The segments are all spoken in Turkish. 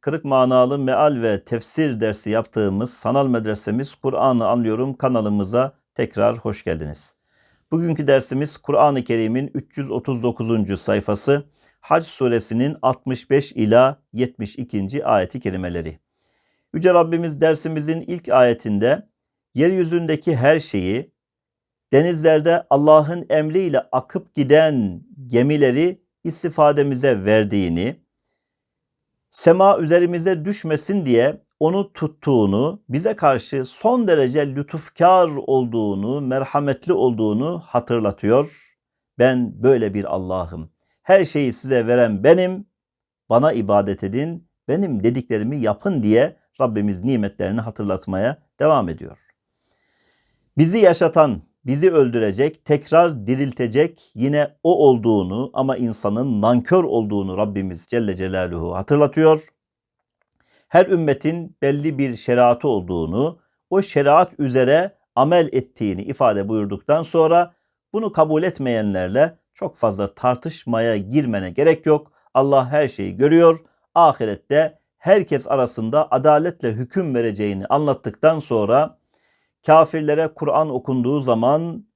kırık manalı meal ve tefsir dersi yaptığımız sanal medresemiz Kur'an'ı anlıyorum kanalımıza tekrar hoş geldiniz. Bugünkü dersimiz Kur'an-ı Kerim'in 339. sayfası Hac suresinin 65 ila 72. ayeti kerimeleri. Yüce Rabbimiz dersimizin ilk ayetinde yeryüzündeki her şeyi denizlerde Allah'ın emriyle akıp giden gemileri istifademize verdiğini, sema üzerimize düşmesin diye onu tuttuğunu, bize karşı son derece lütufkar olduğunu, merhametli olduğunu hatırlatıyor. Ben böyle bir Allah'ım. Her şeyi size veren benim, bana ibadet edin, benim dediklerimi yapın diye Rabbimiz nimetlerini hatırlatmaya devam ediyor. Bizi yaşatan, bizi öldürecek, tekrar diriltecek yine o olduğunu ama insanın nankör olduğunu Rabbimiz Celle Celaluhu hatırlatıyor. Her ümmetin belli bir şeriatı olduğunu, o şeriat üzere amel ettiğini ifade buyurduktan sonra bunu kabul etmeyenlerle çok fazla tartışmaya girmene gerek yok. Allah her şeyi görüyor. Ahirette herkes arasında adaletle hüküm vereceğini anlattıktan sonra kafirlere Kur'an okunduğu zaman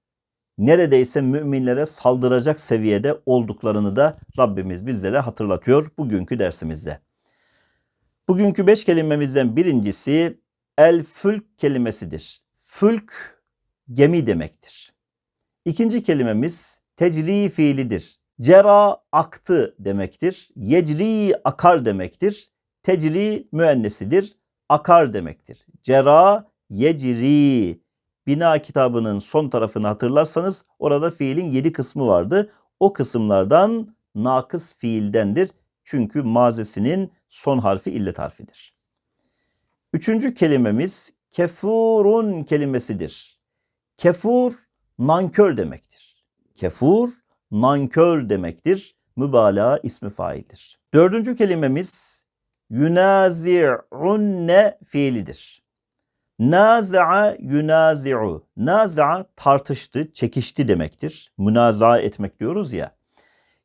neredeyse müminlere saldıracak seviyede olduklarını da Rabbimiz bizlere hatırlatıyor bugünkü dersimizde. Bugünkü beş kelimemizden birincisi el fülk kelimesidir. Fülk gemi demektir. İkinci kelimemiz tecri fiilidir. Cera aktı demektir. Yecri akar demektir. Tecri müennesidir. Akar demektir. Cera yecri. Bina kitabının son tarafını hatırlarsanız orada fiilin yedi kısmı vardı. O kısımlardan nakıs fiildendir. Çünkü mazesinin son harfi illet harfidir. Üçüncü kelimemiz kefurun kelimesidir. Kefur nankör demektir. Kefur nankör demektir. Mübalağa ismi faildir. Dördüncü kelimemiz yunazi'unne fiilidir. Naza'a yunazi'u. Naza'a tartıştı, çekişti demektir. Münaza etmek diyoruz ya.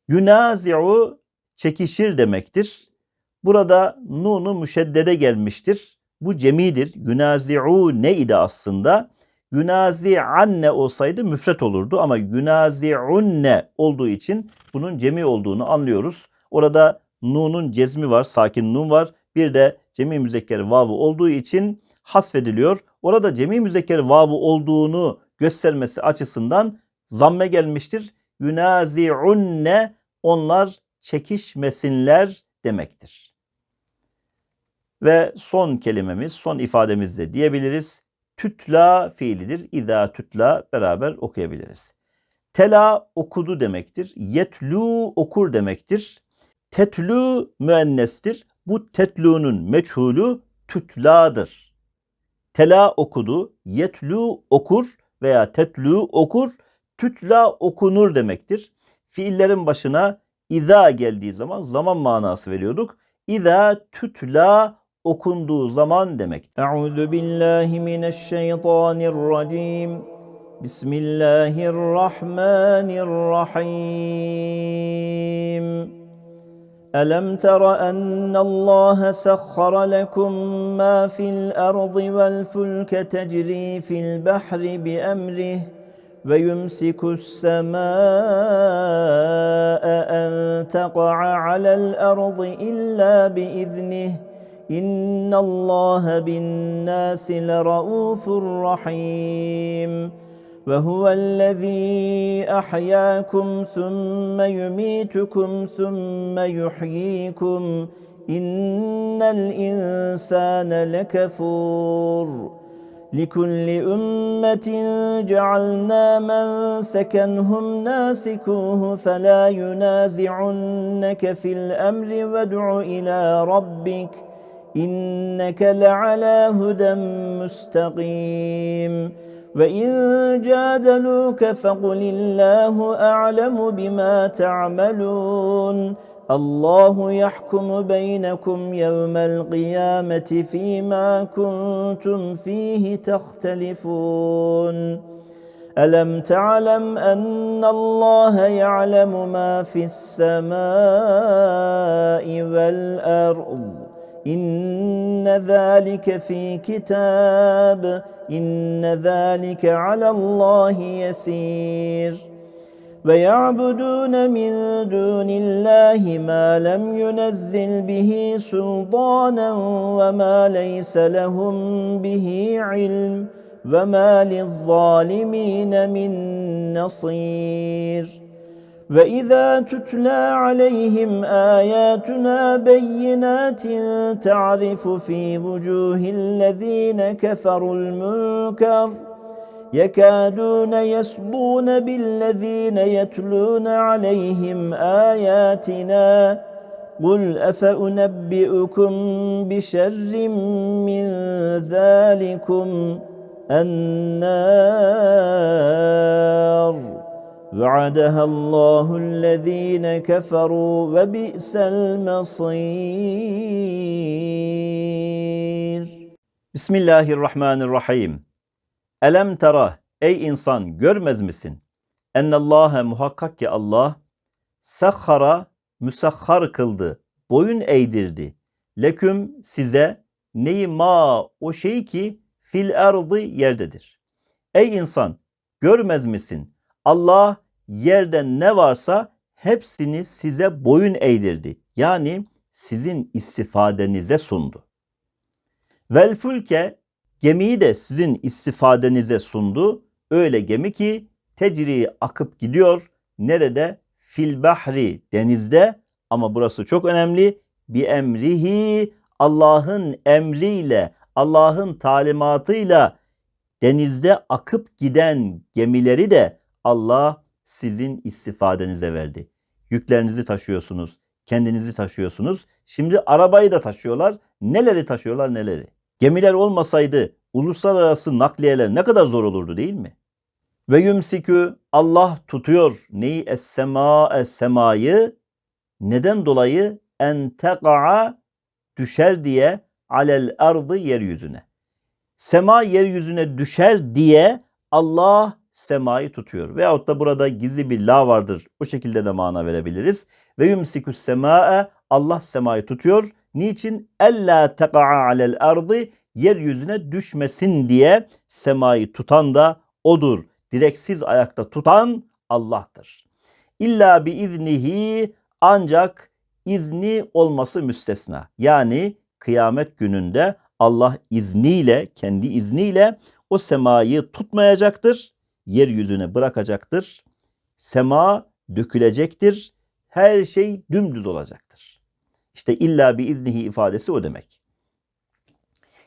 Yunazi'u çekişir demektir. Burada nunu müşeddede gelmiştir. Bu cemidir. Yunazi'u ne idi aslında? Yunazi'anne olsaydı müfret olurdu ama yunazi'unne olduğu için bunun cemi olduğunu anlıyoruz. Orada nunun cezmi var, sakin nun var. Bir de cemi müzekker vavu olduğu için hasfediliyor. Orada cemi müzekker vavu olduğunu göstermesi açısından zamme gelmiştir. Yunazi'unne onlar çekişmesinler demektir. Ve son kelimemiz, son ifademiz de diyebiliriz. Tütla fiilidir. İza tütla beraber okuyabiliriz. Tela okudu demektir. Yetlu okur demektir. Tetlu müennestir. Bu tetlunun meçhulü tütladır. Tela okudu, yetlu okur veya tetlu okur, tütla okunur demektir. Fiillerin başına İza geldiği zaman zaman manası veriyorduk. İza tütla okunduğu zaman demek. Euzu billahi mineşşeytanirracim. Bismillahirrahmanirrahim. ألم تر أن الله سخر لكم ما في الأرض والفلك تجري في البحر بأمره ويمسك السماء أن تقع على الأرض إلا بإذنه إن الله بالناس لرؤوف رحيم وهو الذي أحياكم ثم يميتكم ثم يحييكم إن الإنسان لكفور لكل أمة جعلنا من سكنهم ناسكوه فلا ينازعنك في الأمر وادع إلى ربك إنك لعلى هدى مستقيم وإن جادلوك فقل الله أعلم بما تعملون الله يحكم بينكم يوم القيامة فيما كنتم فيه تختلفون ألم تعلم أن الله يعلم ما في السماء والأرض إن ذلك في كتاب إن ذلك على الله يسير. ويعبدون من دون الله ما لم ينزل به سلطانا وما ليس لهم به علم وما للظالمين من نصير. وإذا تتلى عليهم آياتنا بينات تعرف في وجوه الذين كفروا المنكر يكادون يسطون بالذين يتلون عليهم آياتنا قل أفأنبئكم بشر من ذلكم النار وعدها الله الذين كفروا وبئس المصير Bismillahirrahmanirrahim. Elem tera ey insan görmez misin? Ennallâhe muhakkak ki Allah sahhara müsahhar kıldı, boyun eğdirdi. Leküm size neyi ma o şey ki fil erdı yerdedir. Ey insan görmez misin? Allah yerde ne varsa hepsini size boyun eğdirdi. Yani sizin istifadenize sundu. Vel fulke gemiyi de sizin istifadenize sundu. Öyle gemi ki tecri akıp gidiyor. Nerede? Fil bahri denizde ama burası çok önemli. Bi emrihi Allah'ın emriyle, Allah'ın talimatıyla denizde akıp giden gemileri de Allah sizin istifadenize verdi. Yüklerinizi taşıyorsunuz, kendinizi taşıyorsunuz. Şimdi arabayı da taşıyorlar. Neleri taşıyorlar neleri? Gemiler olmasaydı uluslararası nakliyeler ne kadar zor olurdu değil mi? Ve yumsikü Allah tutuyor neyi es-sema es-semayı neden dolayı en teqa'a düşer diye alel ardı yeryüzüne. Sema yeryüzüne düşer diye Allah semayı tutuyor. Veyahut da burada gizli bir la vardır. O şekilde de mana verebiliriz. Ve yumsikus sema'e Allah semayı tutuyor. Niçin? Ella teqa'a alel ardı yeryüzüne düşmesin diye semayı tutan da odur. Direksiz ayakta tutan Allah'tır. İlla bi iznihi ancak izni olması müstesna. Yani kıyamet gününde Allah izniyle, kendi izniyle o semayı tutmayacaktır. Yeryüzüne bırakacaktır. Sema dökülecektir. Her şey dümdüz olacaktır. İşte illa bir iznihi ifadesi o demek.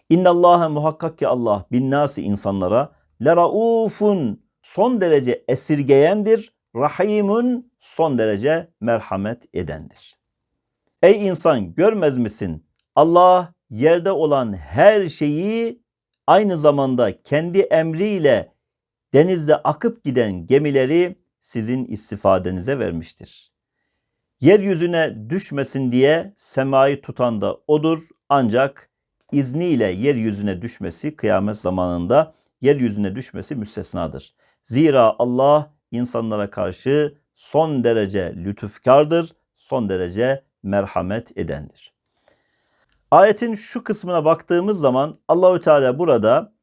İnna Allaha muhakkak ki Allah bin nasi insanlara leraufun son derece esirgeyendir. Rahimun son derece merhamet edendir. Ey insan görmez misin? Allah yerde olan her şeyi aynı zamanda kendi emriyle denizde akıp giden gemileri sizin istifadenize vermiştir. Yeryüzüne düşmesin diye semayı tutan da odur ancak izniyle yeryüzüne düşmesi kıyamet zamanında yeryüzüne düşmesi müstesnadır. Zira Allah insanlara karşı son derece lütufkardır, son derece merhamet edendir. Ayetin şu kısmına baktığımız zaman Allahü Teala burada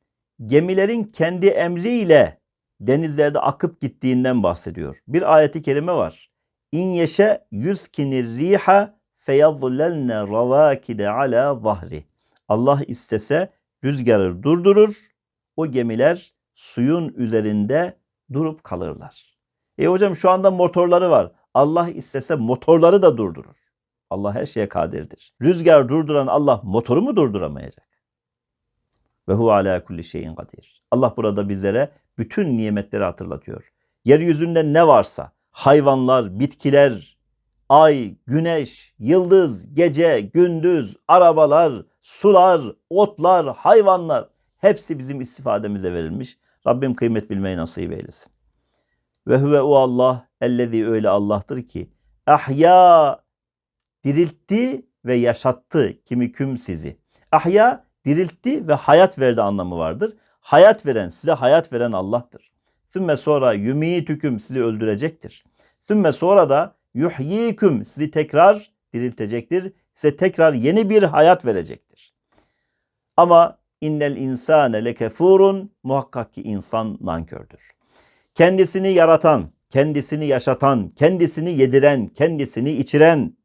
gemilerin kendi emriyle denizlerde akıp gittiğinden bahsediyor. Bir ayeti kerime var. İn yeşe yuskinir riha feyadlelne ravakide ala zahri. Allah istese rüzgarı durdurur. O gemiler suyun üzerinde durup kalırlar. E hocam şu anda motorları var. Allah istese motorları da durdurur. Allah her şeye kadirdir. Rüzgar durduran Allah motoru mu durduramayacak? Ve hu ala kulli şeyin kadir. Allah burada bizlere bütün nimetleri hatırlatıyor. Yeryüzünde ne varsa hayvanlar, bitkiler, ay, güneş, yıldız, gece, gündüz, arabalar, sular, otlar, hayvanlar hepsi bizim istifademize verilmiş. Rabbim kıymet bilmeyi nasip eylesin. Ve huve o Allah ellezî öyle Allah'tır ki ahya diriltti ve yaşattı kimi küm sizi. Ahya diriltti ve hayat verdi anlamı vardır. Hayat veren, size hayat veren Allah'tır. Sümme sonra yumitüküm sizi öldürecektir. Sümme sonra da yuhyiküm sizi tekrar diriltecektir. Size tekrar yeni bir hayat verecektir. Ama innel insane lekefurun muhakkak ki insan nankördür. Kendisini yaratan, kendisini yaşatan, kendisini yediren, kendisini içiren,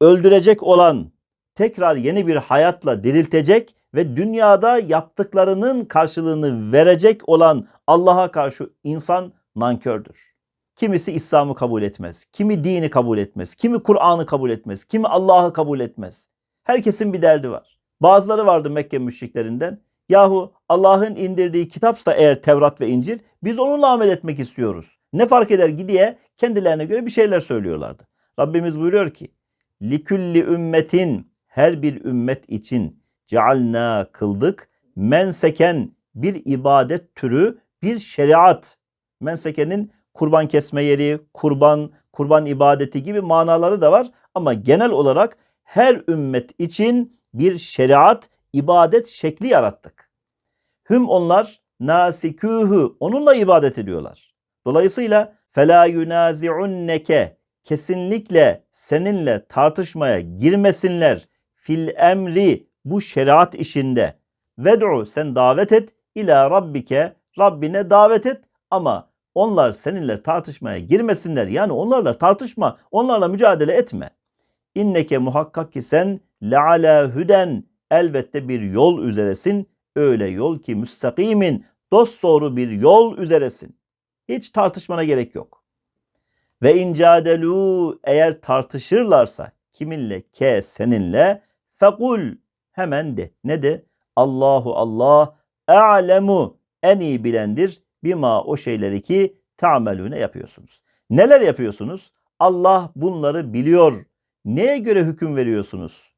öldürecek olan, tekrar yeni bir hayatla diriltecek ve dünyada yaptıklarının karşılığını verecek olan Allah'a karşı insan nankördür. Kimisi İslam'ı kabul etmez, kimi dini kabul etmez, kimi Kur'an'ı kabul etmez, kimi Allah'ı kabul etmez. Herkesin bir derdi var. Bazıları vardı Mekke müşriklerinden. Yahu Allah'ın indirdiği kitapsa eğer Tevrat ve İncil biz onunla amel etmek istiyoruz. Ne fark eder gidiye kendilerine göre bir şeyler söylüyorlardı. Rabbimiz buyuruyor ki likülli ümmetin her bir ümmet için cealna kıldık menseken bir ibadet türü bir şeriat. Mensekenin kurban kesme yeri, kurban, kurban ibadeti gibi manaları da var ama genel olarak her ümmet için bir şeriat, ibadet şekli yarattık. Hüm onlar nasikûhü onunla ibadet ediyorlar. Dolayısıyla fela yunazi'unneke kesinlikle seninle tartışmaya girmesinler fil emri bu şeriat işinde. Ved'u sen davet et ila rabbike Rabbine davet et ama onlar seninle tartışmaya girmesinler. Yani onlarla tartışma, onlarla mücadele etme. İnneke muhakkak ki sen leala hüden elbette bir yol üzeresin. Öyle yol ki müstakimin dost doğru bir yol üzeresin. Hiç tartışmana gerek yok. Ve incadelu eğer tartışırlarsa kiminle ke seninle fekul hemen de ne de Allahu Allah a'lemu en iyi bilendir bima o şeyleri ki tamelüne yapıyorsunuz. Neler yapıyorsunuz? Allah bunları biliyor. Neye göre hüküm veriyorsunuz?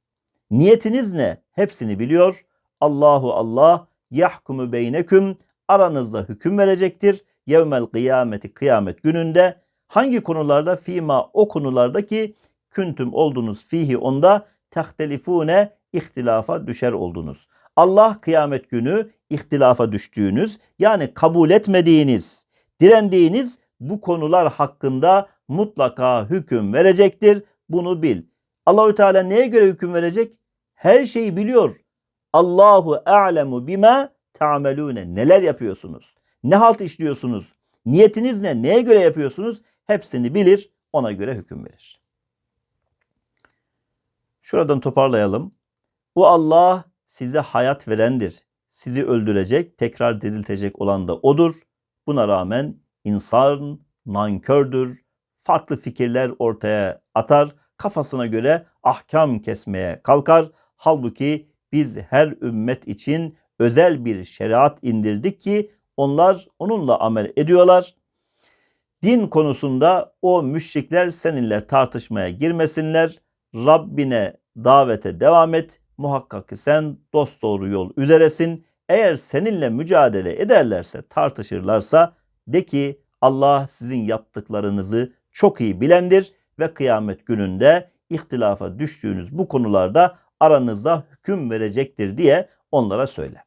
Niyetiniz ne? Hepsini biliyor. Allahu Allah yahkumu beyneküm aranızda hüküm verecektir. Yevmel kıyameti kıyamet gününde hangi konularda fima o konularda ki küntüm oldunuz fihi onda tehtelifune ihtilafa düşer oldunuz. Allah kıyamet günü ihtilafa düştüğünüz yani kabul etmediğiniz, direndiğiniz bu konular hakkında mutlaka hüküm verecektir. Bunu bil. Allahü Teala neye göre hüküm verecek? Her şeyi biliyor. Allahu a'lemu bima ta'melune. Neler yapıyorsunuz? Ne halt işliyorsunuz? Niyetiniz ne? Neye göre yapıyorsunuz? Hepsini bilir, ona göre hüküm verir. Şuradan toparlayalım. O Allah size hayat verendir. Sizi öldürecek, tekrar diriltecek olan da odur. Buna rağmen insan nankördür. Farklı fikirler ortaya atar. Kafasına göre ahkam kesmeye kalkar. Halbuki biz her ümmet için özel bir şeriat indirdik ki onlar onunla amel ediyorlar. Din konusunda o müşrikler seninle tartışmaya girmesinler. Rabbine davete devam et. Muhakkak ki sen dost doğru yol üzeresin. Eğer seninle mücadele ederlerse, tartışırlarsa de ki Allah sizin yaptıklarınızı çok iyi bilendir ve kıyamet gününde ihtilafa düştüğünüz bu konularda aranızda hüküm verecektir diye onlara söyle.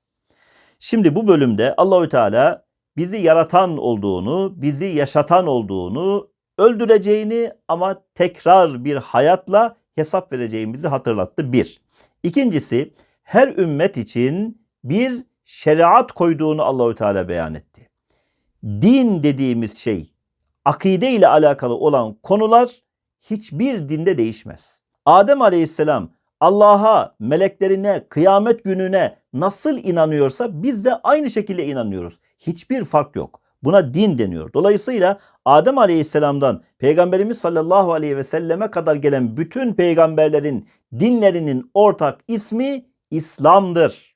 Şimdi bu bölümde Allahü Teala bizi yaratan olduğunu, bizi yaşatan olduğunu, öldüreceğini ama tekrar bir hayatla hesap vereceğimizi hatırlattı bir. İkincisi her ümmet için bir şeriat koyduğunu Allahü Teala beyan etti. Din dediğimiz şey akide ile alakalı olan konular hiçbir dinde değişmez. Adem Aleyhisselam Allah'a, meleklerine, kıyamet gününe nasıl inanıyorsa biz de aynı şekilde inanıyoruz. Hiçbir fark yok. Buna din deniyor. Dolayısıyla Adem Aleyhisselam'dan Peygamberimiz sallallahu aleyhi ve selleme kadar gelen bütün peygamberlerin dinlerinin ortak ismi İslam'dır.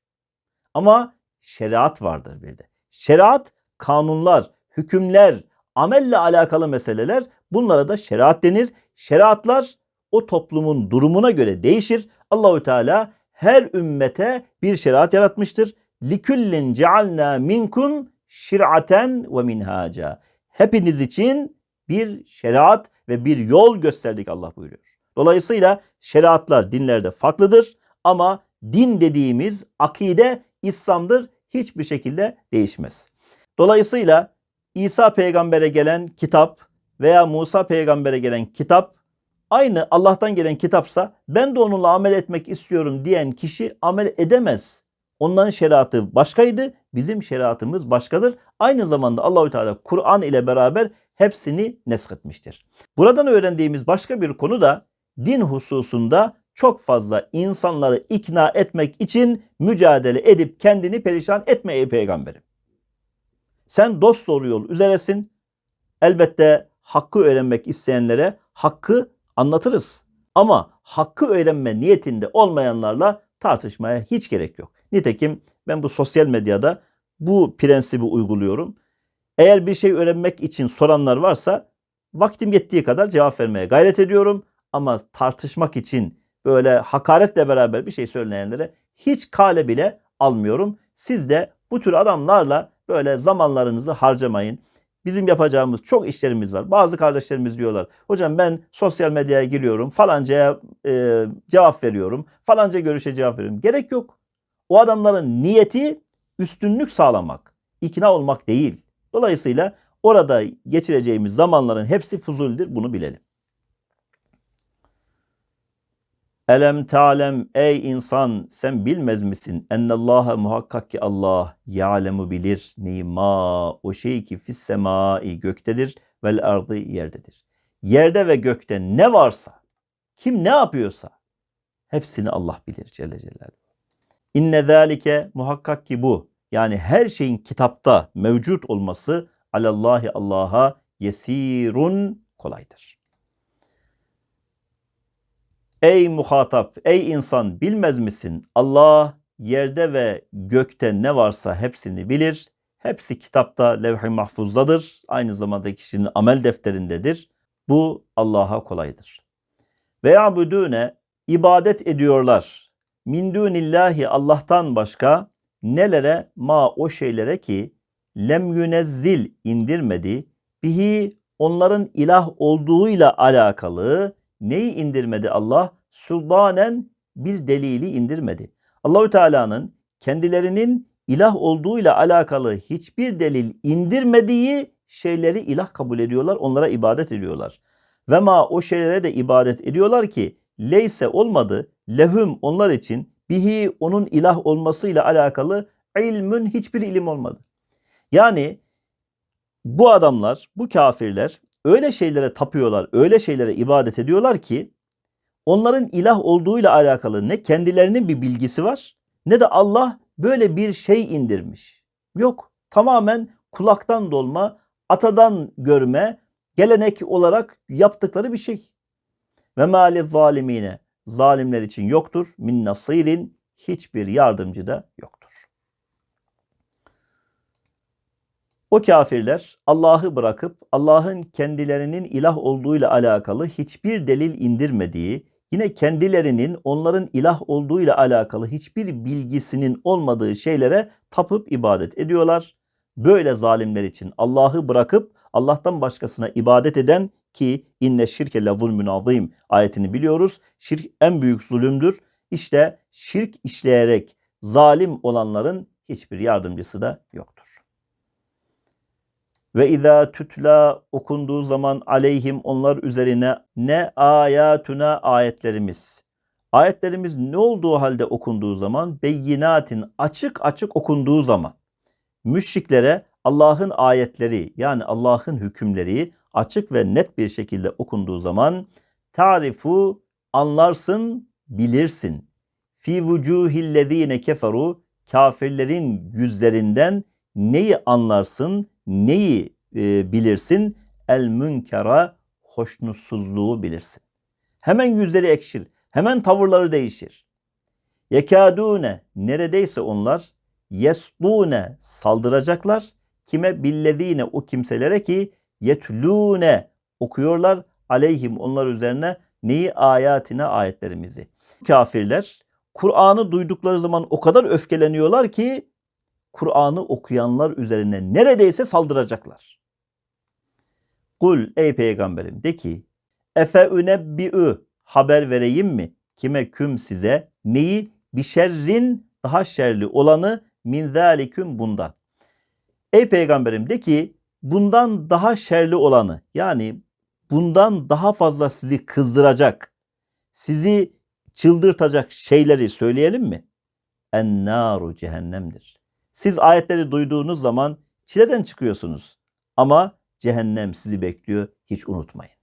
Ama şeriat vardır bir de. Şeriat kanunlar, hükümler, amelle alakalı meseleler bunlara da şeriat denir. Şeriatlar o toplumun durumuna göre değişir. Allahü Teala her ümmete bir şeriat yaratmıştır. Likullin cealna minkum şir'aten ve minhaca. Hepiniz için bir şeriat ve bir yol gösterdik Allah buyuruyor. Dolayısıyla şeriatlar dinlerde farklıdır ama din dediğimiz akide İslam'dır. Hiçbir şekilde değişmez. Dolayısıyla İsa peygambere gelen kitap veya Musa peygambere gelen kitap aynı Allah'tan gelen kitapsa ben de onunla amel etmek istiyorum diyen kişi amel edemez. Onların şeriatı başkaydı, bizim şeriatımız başkadır. Aynı zamanda Allahü Teala Kur'an ile beraber hepsini nesketmiştir. Buradan öğrendiğimiz başka bir konu da din hususunda çok fazla insanları ikna etmek için mücadele edip kendini perişan etme ey peygamberim. Sen dost doğru yol üzeresin. Elbette hakkı öğrenmek isteyenlere hakkı anlatırız. Ama hakkı öğrenme niyetinde olmayanlarla tartışmaya hiç gerek yok. Nitekim ben bu sosyal medyada bu prensibi uyguluyorum. Eğer bir şey öğrenmek için soranlar varsa vaktim yettiği kadar cevap vermeye gayret ediyorum. Ama tartışmak için böyle hakaretle beraber bir şey söyleyenlere hiç kale bile almıyorum. Siz de bu tür adamlarla böyle zamanlarınızı harcamayın. Bizim yapacağımız çok işlerimiz var. Bazı kardeşlerimiz diyorlar. Hocam ben sosyal medyaya giriyorum. Falancaya e, cevap veriyorum. Falanca görüşe cevap veriyorum. Gerek yok. O adamların niyeti üstünlük sağlamak, ikna olmak değil. Dolayısıyla orada geçireceğimiz zamanların hepsi fuzuldir. Bunu bilelim. Elem ta'lem ey insan sen bilmez misin? Ennallaha muhakkak ki Allah ya'lemu bilir nima o şey ki fis semai göktedir vel ardı yerdedir. Yerde ve gökte ne varsa kim ne yapıyorsa hepsini Allah bilir Celle Celaluhu. İnne zalike muhakkak ki bu yani her şeyin kitapta mevcut olması alallahi Allah'a yesirun kolaydır. Ey muhatap, ey insan bilmez misin? Allah yerde ve gökte ne varsa hepsini bilir. Hepsi kitapta levh-i mahfuzdadır. Aynı zamanda kişinin amel defterindedir. Bu Allah'a kolaydır. Ve ya'budune ibadet ediyorlar. Min dunillahi Allah'tan başka nelere ma o şeylere ki lem yünezzil indirmedi bihi onların ilah olduğuyla alakalı neyi indirmedi Allah? Sultanen bir delili indirmedi. Allahü Teala'nın kendilerinin ilah olduğuyla alakalı hiçbir delil indirmediği şeyleri ilah kabul ediyorlar, onlara ibadet ediyorlar. Ve ma o şeylere de ibadet ediyorlar ki leyse olmadı lehum onlar için bihi onun ilah olmasıyla alakalı ilmün hiçbir ilim olmadı. Yani bu adamlar, bu kafirler öyle şeylere tapıyorlar, öyle şeylere ibadet ediyorlar ki onların ilah olduğuyla alakalı ne kendilerinin bir bilgisi var ne de Allah böyle bir şey indirmiş. Yok. Tamamen kulaktan dolma, atadan görme, gelenek olarak yaptıkları bir şey. Ve mali zalimine zalimler için yoktur. Min nasirin hiçbir yardımcı da yoktur. O kafirler Allah'ı bırakıp Allah'ın kendilerinin ilah olduğuyla alakalı hiçbir delil indirmediği, yine kendilerinin onların ilah olduğuyla alakalı hiçbir bilgisinin olmadığı şeylere tapıp ibadet ediyorlar. Böyle zalimler için Allah'ı bırakıp Allah'tan başkasına ibadet eden ki inne şirke le zulmün azim ayetini biliyoruz. Şirk en büyük zulümdür. İşte şirk işleyerek zalim olanların hiçbir yardımcısı da yoktur. Ve izâ tutla okunduğu zaman aleyhim onlar üzerine ne ayatuna ayetlerimiz. Ayetlerimiz ne olduğu halde okunduğu zaman beyinatin açık açık okunduğu zaman müşriklere Allah'ın ayetleri yani Allah'ın hükümleri açık ve net bir şekilde okunduğu zaman tarifu anlarsın, bilirsin. Fi vucuhillezine keferu kafirlerin yüzlerinden neyi anlarsın, neyi e, bilirsin? El münkera hoşnutsuzluğu bilirsin. Hemen yüzleri ekşir, hemen tavırları değişir. Yekadune neredeyse onlar yesdune saldıracaklar. Kime billezine o kimselere ki yetlune okuyorlar aleyhim onlar üzerine neyi ayatine ayetlerimizi. Kafirler Kur'an'ı duydukları zaman o kadar öfkeleniyorlar ki Kur'an'ı okuyanlar üzerine neredeyse saldıracaklar. Kul ey peygamberim de ki efe ünebbi'ü haber vereyim mi? Kime küm size neyi? Bir şerrin daha şerli olanı min zaliküm bundan. Ey peygamberim de ki bundan daha şerli olanı yani bundan daha fazla sizi kızdıracak, sizi çıldırtacak şeyleri söyleyelim mi? En-naru cehennemdir. Siz ayetleri duyduğunuz zaman çileden çıkıyorsunuz. Ama cehennem sizi bekliyor hiç unutmayın.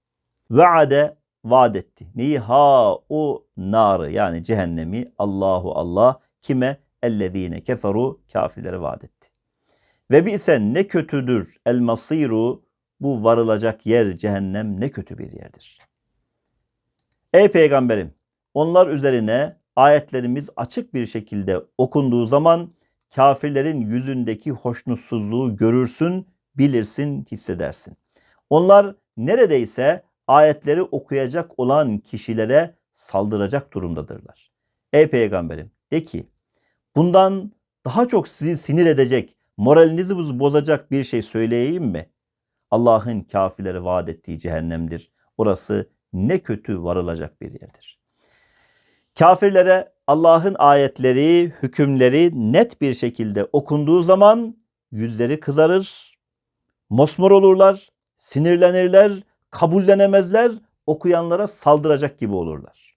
Vaade vaad etti. Neyi? Ha o narı yani cehennemi Allahu Allah kime? Ellezine keferu kafirlere vaat etti. Ve isen ne kötüdür el masiru bu varılacak yer cehennem ne kötü bir yerdir. Ey peygamberim onlar üzerine ayetlerimiz açık bir şekilde okunduğu zaman kafirlerin yüzündeki hoşnutsuzluğu görürsün, bilirsin, hissedersin. Onlar neredeyse ayetleri okuyacak olan kişilere saldıracak durumdadırlar. Ey peygamberim de ki bundan daha çok sizi sinir edecek, moralinizi bozacak bir şey söyleyeyim mi? Allah'ın kafirlere vaat ettiği cehennemdir. Orası ne kötü varılacak bir yerdir. Kafirlere Allah'ın ayetleri, hükümleri net bir şekilde okunduğu zaman yüzleri kızarır, mosmor olurlar, sinirlenirler, kabullenemezler, okuyanlara saldıracak gibi olurlar.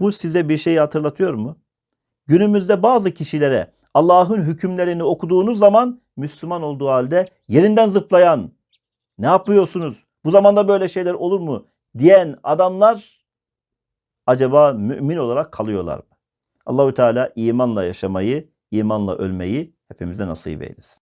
Bu size bir şeyi hatırlatıyor mu? Günümüzde bazı kişilere Allah'ın hükümlerini okuduğunuz zaman Müslüman olduğu halde yerinden zıplayan, ne yapıyorsunuz? Bu zamanda böyle şeyler olur mu? diyen adamlar acaba mümin olarak kalıyorlar mı? Allahü Teala imanla yaşamayı, imanla ölmeyi hepimize nasip eylesin.